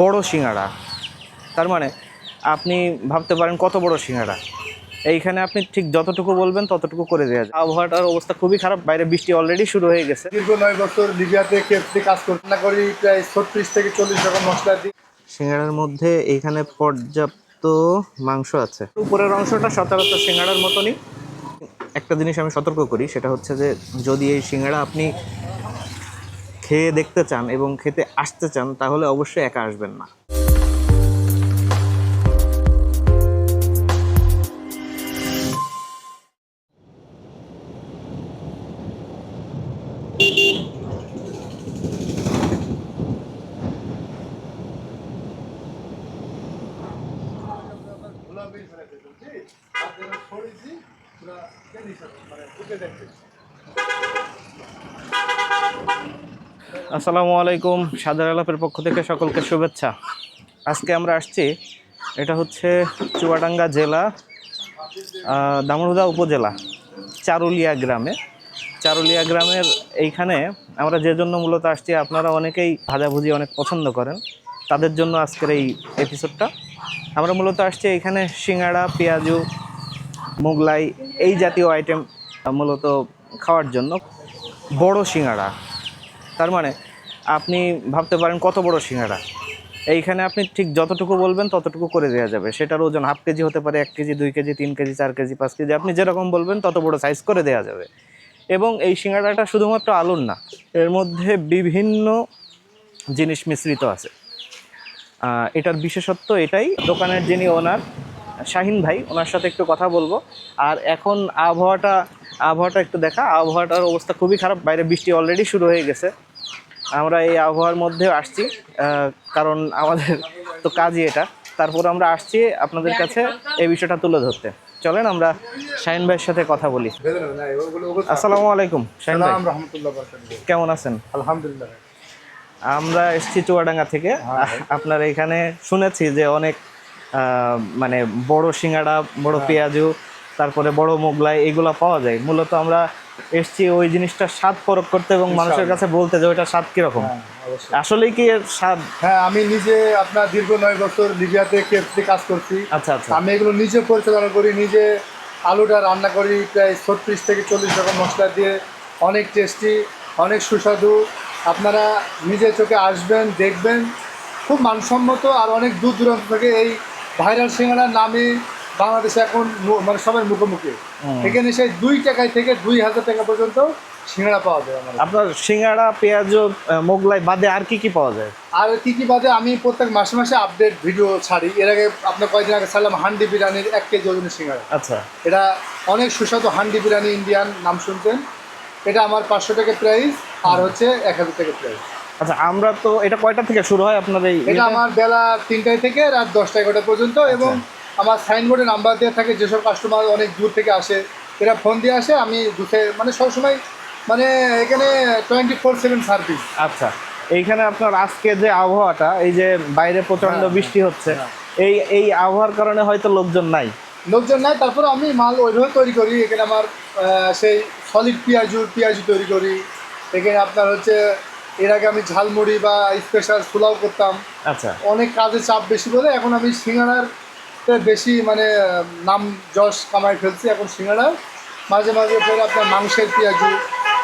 বড় সিঙ্গাড়া তার মানে আপনি ভাবতে পারেন কত বড় সিঙ্গাড়া এইখানে আপনি ঠিক যতটুকু বলবেন ততটুকু করে দেওয়া যায়। আবহাওয়াটার অবস্থা খুবই খারাপ। বাইরে বৃষ্টি অলরেডি শুরু হয়ে গেছে। দীর্ঘ নয় বছর লিবিয়াতে কেএফসি কাজ করতে না করি প্রায় ছত্রিশ থেকে চল্লিশ রকম মশলা দিই সিঙ্গাড়ার মধ্যে এইখানে পর্যাপ্ত মাংস আছে। উপরের অংশটা সচরাচর সিঙ্গাড়ার মতনই। একটা জিনিস আমি সতর্ক করি সেটা হচ্ছে যে যদি এই সিঙ্গাড়া আপনি খেয়ে দেখতে চান এবং খেতে আসতে চান তাহলে অবশ্যই একা আসবেন না। আসসালামু আলাইকুম, সাদার আলাপের পক্ষ থেকে সকলকে শুভেচ্ছা। আজকে আমরা আসছি, এটা হচ্ছে চুয়াডাঙ্গা জেলা দামোদা উপজেলা, চারুলিয়া গ্রামে। চারুলিয়া গ্রামের এইখানে আমরা যে জন্য মূলত আসছি, আপনারা অনেকেই ভাজাভুজি অনেক পছন্দ করেন, তাদের জন্য আজকের এই এপিসোডটা আমরা মূলত আসছি এখানে সিঙ্গাড়া, পেঁয়াজু, মোগলাই, এই জাতীয় আইটেম মূলত খাওয়ার জন্য। বড় সিঙ্গাড়া তার মানে আপনি ভাবতে পারেন কত বড় সিঙ্গাড়া এইখানে আপনি ঠিক যতটুকু বলবেন ততটুকু করে দেওয়া যাবে। সেটার ওজন হাফ কেজি হতে পারে, এক কেজি, দুই কেজি, তিন কেজি, চার কেজি, পাঁচ কেজি, আপনি যেরকম বলবেন তত বড় সাইজ করে দেওয়া যাবে। এবং এই সিঙ্গাড়াটা শুধুমাত্র আলুর না, এর মধ্যে বিভিন্ন জিনিস মিশ্রিত আছে। এটার বিশেষত্ব এটাই, দোকানের যিনি ওনার শাহিন ভাই, ওনার সাথে একটু কথা বলব। আর এখন আবহাওয়াটা আবহাওয়াটা একটু দেখা। আবহাওয়াটার অবস্থা খুবই খারাপ। বাইরে বৃষ্টি অলরেডি শুরু হয়ে গেছে। আমরা এই আবহাওয়ার মধ্যে আসছি কারণ আমাদের তো কাজই এটা। তারপর আমরা আসছি আপনাদের কাছে এই বিষয়টা তুলে ধরতে। চলেন আমরা শাহিন ভাইয়ের সাথে কথা বলি। আসসালামু আলাইকুম শাহিন ভাই। কেমন আছেন? আলহামদুলিল্লাহ। আমরা এসেছি চুয়াডাঙ্গা থেকে। আপনার এখানে শুনেছি যে অনেক মানে বড় সিঙ্গাড়া বড় পেঁয়াজু তারপরে বড় মোগলাই এগুলো পাওয়া যায়। মূলত আমরা এসেছি ওই জিনিসটা স্বাদ পরখ করতে এবং মানুষের কাছে বলতে যে ওইটা স্বাদ কীরকম। হ্যাঁ। আসলেই কি এর স্বাদ? হ্যাঁ আমি নিজে আপনার দীর্ঘ নয় বছর লিবিয়াতে কেএফসি কাজ করছি। আচ্ছা আচ্ছা। আমি এগুলো নিজে পরিচালনা করি নিজে আলুটা রান্না করি প্রায় ছত্রিশ থেকে চল্লিশ রকম মশলা দিয়ে অনেক টেস্টি অনেক সুস্বাদু। আপনারা নিজে চোখে আসবেন দেখবেন। খুব মানসম্মত আর অনেক দূর দূরান্ত থেকে এই ভাইরাল সিঙ্গাড়ার নামে বাংলাদেশে এখন মানে সবার মুখোমুখি। এখানে সেই দুই টাকায় থেকে দুই হাজার টাকা পর্যন্ত সিঙ্গাড়া পাওয়া যায় আপনার সিঙ্গাড়া পেঁয়াজ মোগলাই বাদে আর কি কি পাওয়া যায়? আর কি কি বাদে আমি প্রত্যেক মাসে মাসে আপডেট ভিডিও ছাড়ি। এর আগে আপনার কয়েকদিন আগে ছাড়লাম হান্ডি বিরিয়ানির এক কেজি ওজনের সিঙ্গাড়া। আচ্ছা। এটা অনেক সুস্বাদু হান্ডি বিরিয়ানি ইন্ডিয়ান নাম শুনছেন? এটা আমার পাঁচশো টাকা প্রাইস আর হচ্ছে এক হাজার টাকা প্রাইস আচ্ছা আমরা তো এটা কয়টা থেকে শুরু হয় আপনার এই এটা আমার বেলা তিনটায় থেকে রাত দশটা এগারোটা পর্যন্ত এবং আমার সাইনবোর্ডে নাম্বার দেওয়া থাকে যেসব কাস্টমার অনেক দূর থেকে আসে এরা ফোন দিয়ে আসে আমি দুধে মানে সবসময় মানে এখানে টোয়েন্টি ফোর সেভেন সার্ভিস আচ্ছা এইখানে আপনার আজকে যে আবহাওয়াটা এই যে বাইরে প্রচণ্ড হ্যাঁ, বৃষ্টি হচ্ছে হ্যাঁ। এই এই আবহাওয়ার কারণে হয়তো লোকজন নাই। লোকজন নাই তারপরে আমি মাল ওইভাবে তৈরি করি এখানে আমার সেই সলিড পেঁয়াজু পেঁয়াজু তৈরি করি এখানে আপনার হচ্ছে এর আগে আমি ঝালমুড়ি বা স্পেশাল পোলাও করতাম। আচ্ছা। অনেক কাজে চাপ বেশি বলে এখন আমি সিঙ্গাড়ার বেশি মানে নাম যশ কামাই ফেলছি এখন সিঙ্গাড়ার মাঝে মাঝে ফের আপনার মাংসের পেঁয়াজু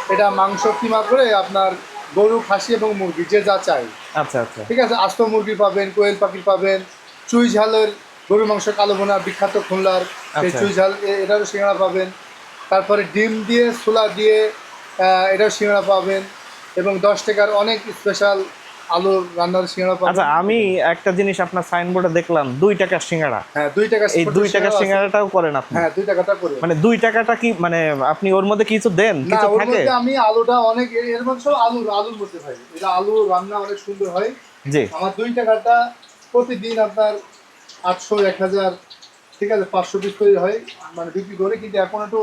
এটা মাংস কিমা করে আপনার গরু খাসি এবং মুরগি যে যা চাই। আচ্ছা আচ্ছা। ঠিক আছে? আস্ত মুরগি পাবেন কোয়েল পাখি পাবেন চুই ঝালের গরু মাংস কালো বোনা বিখ্যাত খুলনার সেই আচ্ছা। চুই ঝাল এটারও সিঙ্গাড়া পাবেন। তারপরে ডিম দিয়ে ছোলা দিয়ে এটাও সিঙ্গাড়া পাবেন। এবং দশ টাকার অনেক স্পেশাল আলুর রান্নার সিঙ্গাড়া আচ্ছা আমি একটা জিনিস আপনার সাইনবোর্ডে দেখলাম দুই টাকার সিঙ্গাড়া। হ্যাঁ দুই টাকা এই দুই টাকার। সিঙ্গাড়াটাও করেন আপনি? হ্যাঁ দুই টাকাটা করে মানে দুই টাকাটা কি মানে আপনি ওর মধ্যে কিছু দেন? কিছু ওর থাকে? মধ্যে আমি আলুটা অনেক এর মধ্যে সব আলুর আলুর মধ্যে ভাই। এটা আলু রান্না অনেক সুন্দর হয়। জি। আমার দুই টাকাটা প্রতিদিন আপনার আটশো এক হাজার ঠিক আছে পাঁচশো পিস তৈরি হয় মানে বিক্রি করে। কিন্তু এখন একটু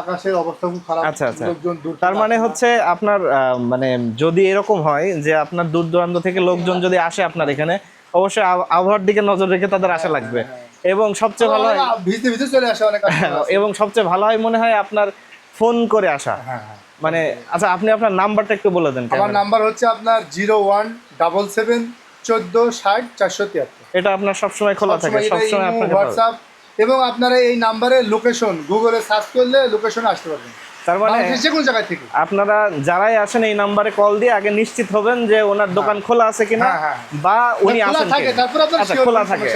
আকাশের অবস্থা খুব খারাপ আচ্ছা, আচ্ছা। তার মানে হচ্ছে আপনার মানে যদি এরকম হয় যে আপনার দূর দূরান্ত থেকে লোকজন যদি আসে আপনার এখানে অবশ্যই আবহাওয়ার দিকে নজর রেখে তাদের আসা লাগবে। এবং সবচেয়ে ভালো হয় ভিজতে ভিজতে চলে আসে অনেক এবং সবচেয়ে ভালো হয় মনে হয় আপনার ফোন করে আসা। হ্যাঁ হ্যাঁ। মানে আচ্ছা আপনি আপনার নাম্বারটা একটু বলে দেন আমার নাম্বার হচ্ছে আপনার জিরো ওয়ান ডাবল সেভেন চোদ্দ ষাট চারশো তিয়াত্তর। এটা আপনার সবসময় খোলা থাকে সবসময় আপনাকে পাবে। হোয়াটসঅ্যাপ এবং আপনারা এই নাম্বারে লোকেশন গুগলে সার্চ করলে লোকেশনে আসতে পারবেন। তার মানে যে কোনো জায়গায় থেকে। আপনারা যারাই আসেন এই নাম্বারে কল দিয়ে আগে নিশ্চিত হবেন যে ওনার দোকান খোলা আছে কিনা হ্যাঁ, হ্যাঁ। বা উনি খোলা আছেন থাকে তারপর আপনার আচ্ছা খোলা থাকে।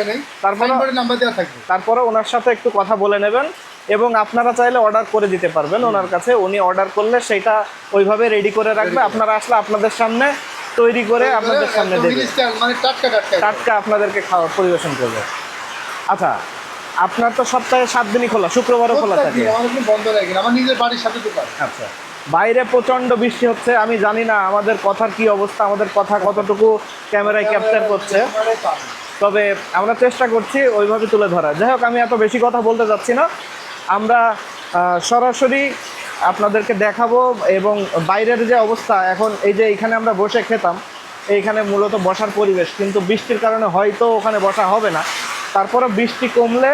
তারপরে নাম্বার দেওয়া থাকবে। তারপরে ওনার সাথে একটু কথা বলে নেবেন এবং আপনারা চাইলে অর্ডার করে দিতে পারবেন ওনার কাছে। উনি অর্ডার করলে সেটা ওইভাবে রেডি করে রাখবে। আপনারা আসলে আপনাদের সামনে তৈরি করে আপনাদের সামনে দেবে। মানে টাটকা আপনাদেরকে খাওয়া পরিবেশন করবে। আচ্ছা আপনার তো সপ্তাহে সাত দিনই খোলা শুক্রবারও খোলা থাকে। দিন, আমার কোনো বন্ধ লাগে আমার নিজের বাড়ির সাথে দোকান আচ্ছা। বাইরে প্রচণ্ড বৃষ্টি হচ্ছে আমি জানি না আমাদের কথার কি অবস্থা আমাদের কথা কতটুকু ক্যামেরায় ক্যাপচার করছে। তবে আমরা চেষ্টা করছি ওইভাবে তুলে ধরা। যাই হোক আমি এত বেশি কথা বলতে যাচ্ছি না। আমরা সরাসরি আপনাদেরকে দেখাবো এবং বাইরের যে অবস্থা এখন এই যে এখানে আমরা বসে খেতাম এইখানে মূলত বসার পরিবেশ কিন্তু বৃষ্টির কারণে হয়তো ওখানে বসা হবে না। তারপরে বৃষ্টি কমলে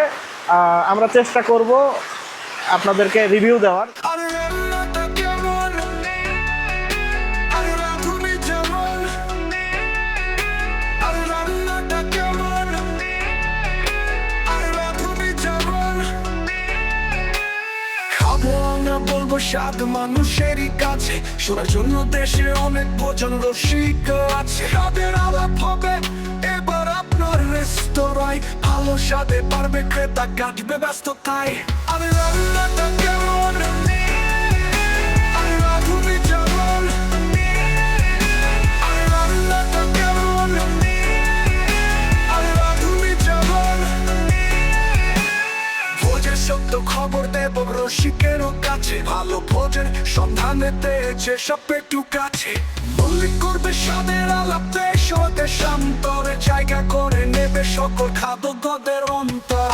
আমরা চেষ্টা করব আপনাদেরকে রিভিউ দেওয়ার। বলব, স্বাদ মানুষেরই কাছে। শোনার জন্য দেশে অনেক ভোজন রসিক আছে। স্বাদের আলাপ হবে, এবার আপনার রেস্তোরাঁয় ভালো স্বাদে পারবে ক্রেতা কাটবে ব্যস্ততায়। আরে রান্নাটা কেমন খবর দেব রসিকেরও কাছে। ভালো ভোজের সন্ধানেতে যেসব একটু কাছে। মল্লিক করবে স্বাদের আলাপ। দেশ হতে শান্তরে জায়গা করে নেবে সকল খাদ্যদের অন্তর।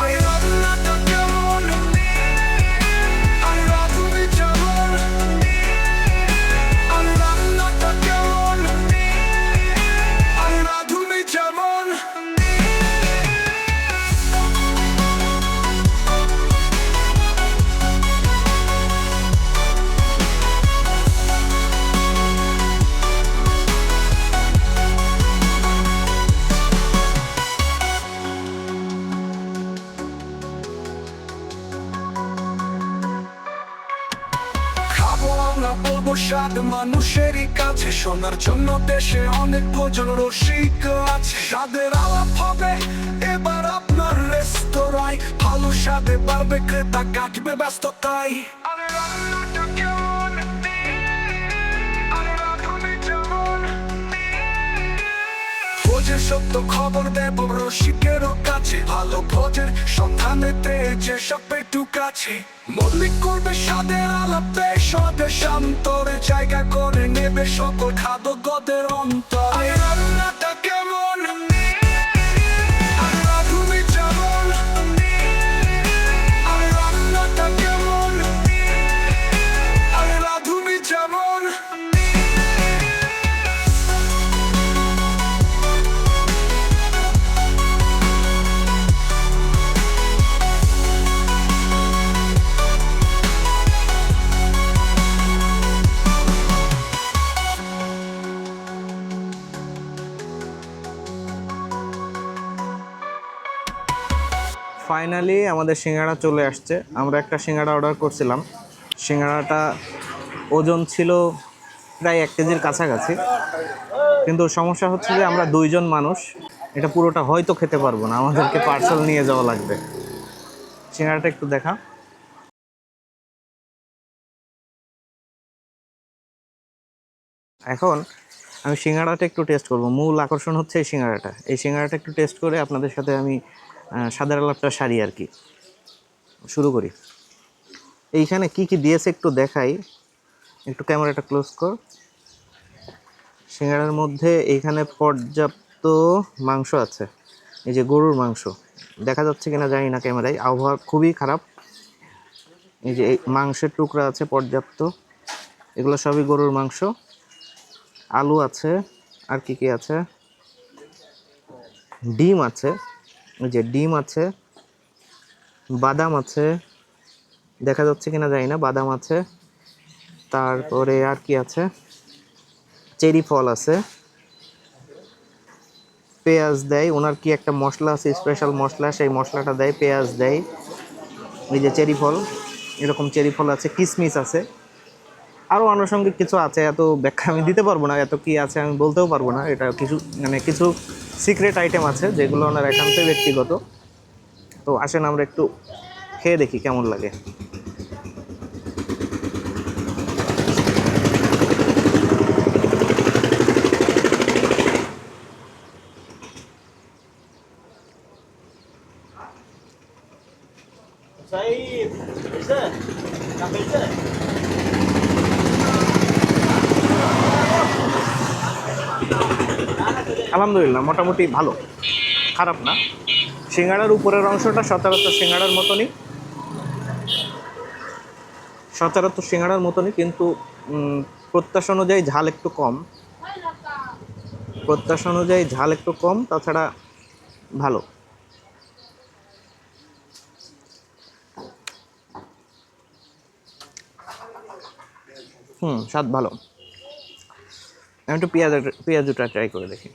বলব মানুষেরই কাছে। শোনার জন্য দেশে অনেক ভোজন রসিক আছে। স্বাদের আলাপ হবে এবার আপনার রেস্তোরাঁয়। ভালো স্বাদে পারবে ক্রেতা কাটবে ব্যস্ততায়। ভোজের সত্য খবর দেব রসিকেরও কাছে। ভালো ভোজের সন্ধানেতে যেসব একটু কাছে। মল্লিক করবে স্বাদের আলাপে সদে শান্তরে জায়গা করে নেবে সকল খাদ্য গদের অন্তর। ফাইনালি আমাদের সিঙ্গাড়া চলে আসছে। আমরা একটা সিঙ্গাড়া অর্ডার করছিলাম। সিঙ্গাড়াটা ওজন ছিল প্রায় এক কেজির কাছাকাছি। কিন্তু সমস্যা হচ্ছে যে আমরা দুইজন মানুষ, এটা পুরোটা হয়তো খেতে পারব না। আমাদেরকে পার্সেল নিয়ে যাওয়া লাগবে। সিঙ্গাড়াটা একটু দেখা। এখন আমি সিঙ্গাড়াটা একটু টেস্ট করব। মূল আকর্ষণ হচ্ছে এই সিঙ্গাড়াটা। এই সিঙ্গাড়াটা একটু টেস্ট করে আপনাদের সাথে আমি সাদার আলাপটা সারি আর কি। শুরু করি। এইখানে কি কি দিয়েছে একটু দেখাই। একটু ক্যামেরাটা ক্লোজ কর। সিঙ্গাড়ার মধ্যে এইখানে পর্যাপ্ত মাংস আছে। এই যে গরুর মাংস। দেখা যাচ্ছে কিনা জানি না ক্যামেরায়। আবহাওয়া খুবই খারাপ। এই যে মাংসের টুকরা আছে পর্যাপ্ত। এগুলো সবই গরুর মাংস। আলু আছে। আর কি কি আছে? ডিম আছে। যে ডিম আছে, বাদাম আছে, দেখা যাচ্ছে কিনা জানি না, বাদাম আছে, তারপরে আর কি আছে? চেরি ফল আছে, পেঁয়াজ দেয়, ওনার কি একটা মশলা আছে স্পেশাল মশলা, সেই মশলাটা দেয়, পেঁয়াজ দেয়, এই যে চেরি ফল, এরকম চেরি ফল আছে, কিসমিস আছে। আরও আনুষঙ্গিক কিছু আছে, এত ব্যাখ্যা আমি দিতে পারব না, এত কি আছে আমি বলতেও পারব না, এটা কিছু মানে কিছু সিক্রেট আইটেম আছে, যেগুলো ওনার একান্তই ব্যক্তিগত। তো আসেন, আমরা একটু খেয়ে দেখি কেমন লাগে। আলহামদুলিল্লাহ, মোটামুটি ভালো। খারাপ না। সিঙ্গাড়ার উপরের অংশটা সচরাচর সিঙ্গাড়ার মতনই। সচরাচর সিঙ্গাড়ার মতনই, কিন্তু প্রত্যাশা অনুযায়ী ঝাল একটু কম। প্রত্যাশা অনুযায়ী ঝাল একটু কম, তাছাড়া ভালো। হুম, স্বাদ ভালো। আমি একটু পেঁয়াজ পেঁয়াজুটা ট্রাই করে দেখি।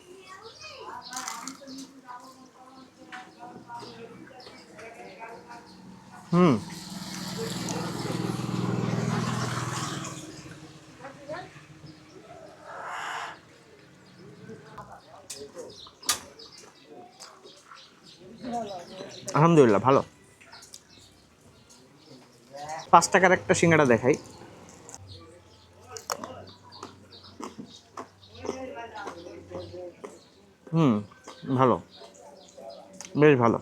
হুম। আলহামদুলিল্লাহ, ভালো। পাঁচ টাকার একটা সিঙ্গাড়া দেখাই। হুম, ভালো। বেশ ভালো।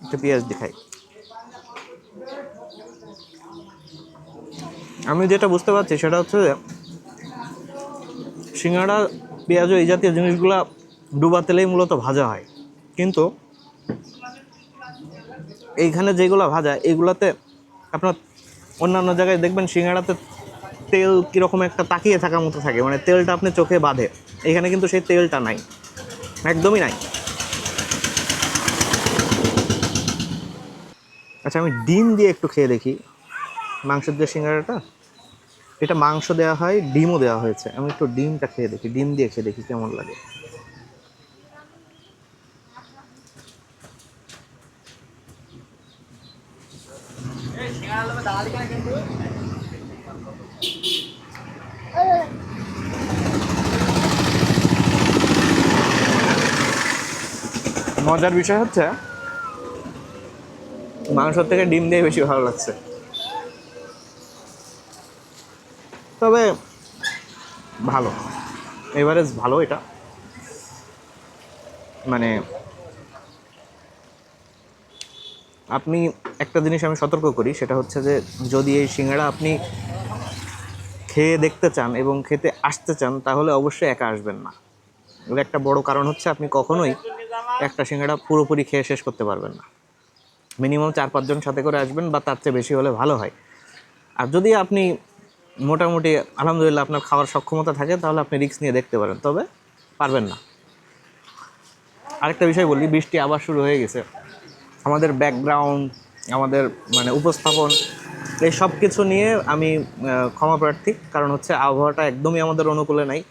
একটা পেঁয়াজ দেখাই। আমি যেটা বুঝতে পারছি সেটা হচ্ছে যে, সিঙ্গাড়া, পেঁয়াজ এই জাতীয় জিনিসগুলা ডুবা তেলেই মূলত ভাজা হয়। কিন্তু এইখানে যেগুলো ভাজা, এগুলাতে আপনার অন্যান্য জায়গায় দেখবেন সিঙ্গাড়াতে তেল কীরকম একটা তাকিয়ে থাকার মতো থাকে। মানে তেলটা আপনি চোখে বাঁধে। এখানে কিন্তু সেই তেলটা নাই। একদমই নাই। আচ্ছা আমি ডিম দিয়ে একটু খেয়ে দেখি। মাংসের যে সিঙ্গাড়াটা এটা মাংস দেওয়া হয়, ডিমও দেওয়া হয়েছে। আমি একটু ডিমটা খেয়ে দেখি, ডিম দিয়ে খেয়ে দেখি কেমন লাগে। মজার বিষয় হচ্ছে, মাংস থেকে ডিম দিয়ে বেশি ভালো লাগছে। তবে ভালো। এভারেজ ভালো এটা। মানে আপনি একটা জিনিস আমি সতর্ক করি, সেটা হচ্ছে যে যদি এই সিঙ্গাড়া আপনি খেয়ে দেখতে চান এবং খেতে আসতে চান, তাহলে অবশ্যই একা আসবেন না। একটা বড় কারণ হচ্ছে আপনি কখনোই একটা সিঙ্গাড়া পুরোপুরি খেয়ে শেষ করতে পারবেন না। মিনিমাম চার পাঁচজন সাথে করে আসবেন বা তার চেয়ে বেশি হলে ভালো হয়। আর যদি আপনি মোটামুটি আলহামদুলিল্লাহ আপনার খাওয়ার সক্ষমতা থাকে, তাহলে আপনি রিস্ক নিয়ে দেখতে পারেন। তবে পারবেন না। আরেকটা বিষয় বলি, বৃষ্টি আবার শুরু হয়ে গেছে। আমাদের ব্যাকগ্রাউন্ড আমাদের মানে উপস্থাপন, এই সব কিছু নিয়ে আমি ক্ষমা প্রার্থী। কারণ হচ্ছে আবহাওয়াটা একদমই আমাদের অনুকূলে নাই।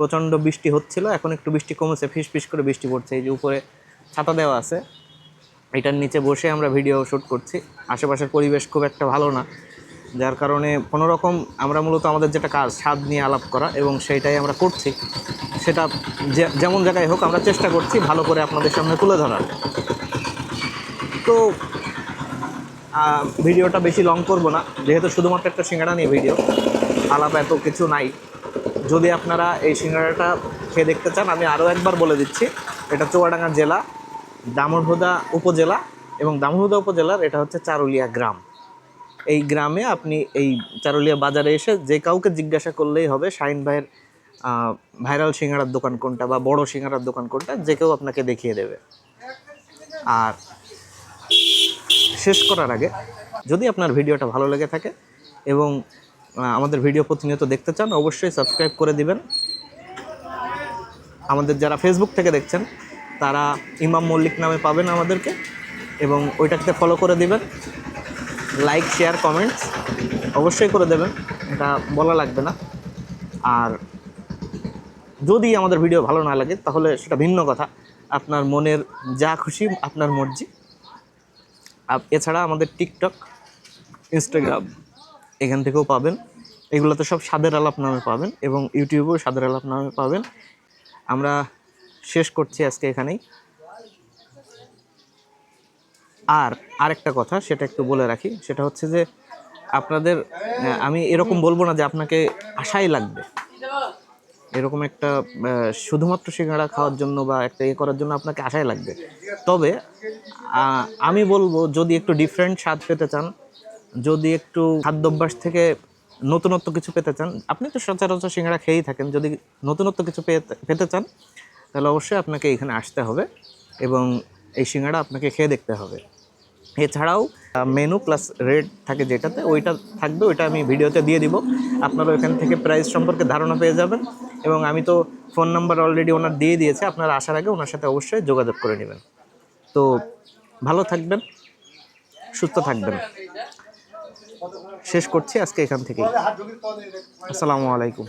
প্রচণ্ড বৃষ্টি হচ্ছিল, এখন একটু বৃষ্টি কমেছে, ফিস ফিস করে বৃষ্টি পড়ছে, এই যে উপরে ছাতা দেওয়া আছে। এটার নিচে বসে আমরা ভিডিও শ্যুট করছি। আশেপাশের পরিবেশ খুব একটা ভালো না, যার কারণে কোনো রকম আমরা মূলত আমাদের যেটা কাজ, স্বাদ নিয়ে আলাপ করা এবং সেইটাই আমরা করছি। সেটা যেমন জায়গায় হোক আমরা চেষ্টা করছি ভালো করে আপনাদের সামনে তুলে ধরার। তো ভিডিওটা বেশি লং করব না, যেহেতু শুধুমাত্র একটা সিঙ্গাড়া নিয়ে ভিডিও, আলাপ এত কিছু নাই। যদি আপনারা এই সিঙ্গাড়াটা খেয়ে দেখতে চান, আমি আরও একবার বলে দিচ্ছি। এটা চুয়াডাঙ্গা জেলা দামোরহুদা উপজেলা এবং দামোরহুদা উপজেলার এটা হচ্ছে চারুলিয়া গ্রাম। এই গ্রামে আপনি এই চারুলিয়া বাজারে এসে যে কাউকে জিজ্ঞাসা করলেই হবে, শাহিন ভাইয়ের ভাইরাল সিঙ্গাড়ার দোকান কোনটা বা বড় সিঙ্গাড়ার দোকান কোনটা, যে কেউ আপনাকে দেখিয়ে দেবে। আর শেষ করার আগে যদি আপনার ভিডিওটা ভালো লেগে থাকে এবং আমাদের ভিডিও প্রতিনিয়ত দেখতে চান, অবশ্যই সাবস্ক্রাইব করে দিবেন। আমাদের যারা ফেসবুক থেকে দেখছেন, তারা ইমাম মল্লিক নামে পাবেন আমাদেরকে এবং ওইটাকে ফলো করে দিবেন। লাইক শেয়ার কমেন্টস অবশ্যই করে দেবেন, এটা বলা লাগবে না। আর যদি আমাদের ভিডিও ভালো না লাগে, তাহলে সেটা ভিন্ন কথা। আপনার মনের যা খুশি, আপনার মর্জি। এছাড়া আমাদের টিকটক ইনস্টাগ্রাম এখান থেকেও পাবেন। এগুলোতে সব স্বাদের আলাপ নামে পাবেন এবং ইউটিউবেও স্বাদের আলাপ নামে পাবেন। আমরা শেষ করছি আজকে এখানেই। আর আরেকটা কথা সেটা একটু বলে রাখি, সেটা হচ্ছে যে আপনাদের আমি এরকম বলব না যে আপনাকে আশাই লাগবে। এরকম একটা শুধুমাত্র সিঙ্গাড়া খাওয়ার জন্য বা একটা ইয়ে করার জন্য আপনাকে আশাই লাগবে। তবে আমি বলব যদি একটু ডিফারেন্ট স্বাদ পেতে চান যদি একটু খাদ্যাভ্যাস থেকে নতুনত্ব কিছু পেতে চান, আপনি তো সচরাচর সিঙ্গাড়া খেয়েই থাকেন। যদি নতুনত্ব কিছু পেতে চান, তাহলে অবশ্যই আপনাকে এখানে আসতে হবে এবং এই সিঙ্গাড়া আপনাকে খেয়ে দেখতে হবে। এছাড়াও মেনু প্লাস রেট থাকে যেটাতে, ওইটা থাকবে, ওইটা আমি ভিডিওতে দিয়ে দিব। আপনারা ওইখান থেকে প্রাইস সম্পর্কে ধারণা পেয়ে যাবেন এবং আমি তো ফোন নাম্বার অলরেডি ওনার দিয়ে দিয়েছে, আপনারা আসার আগে ওনার সাথে অবশ্যই যোগাযোগ করে নেবেন। তো ভালো থাকবেন, সুস্থ থাকবেন। শেষ করছি আজকে এখান থেকে আসসালামু আলাইকুম।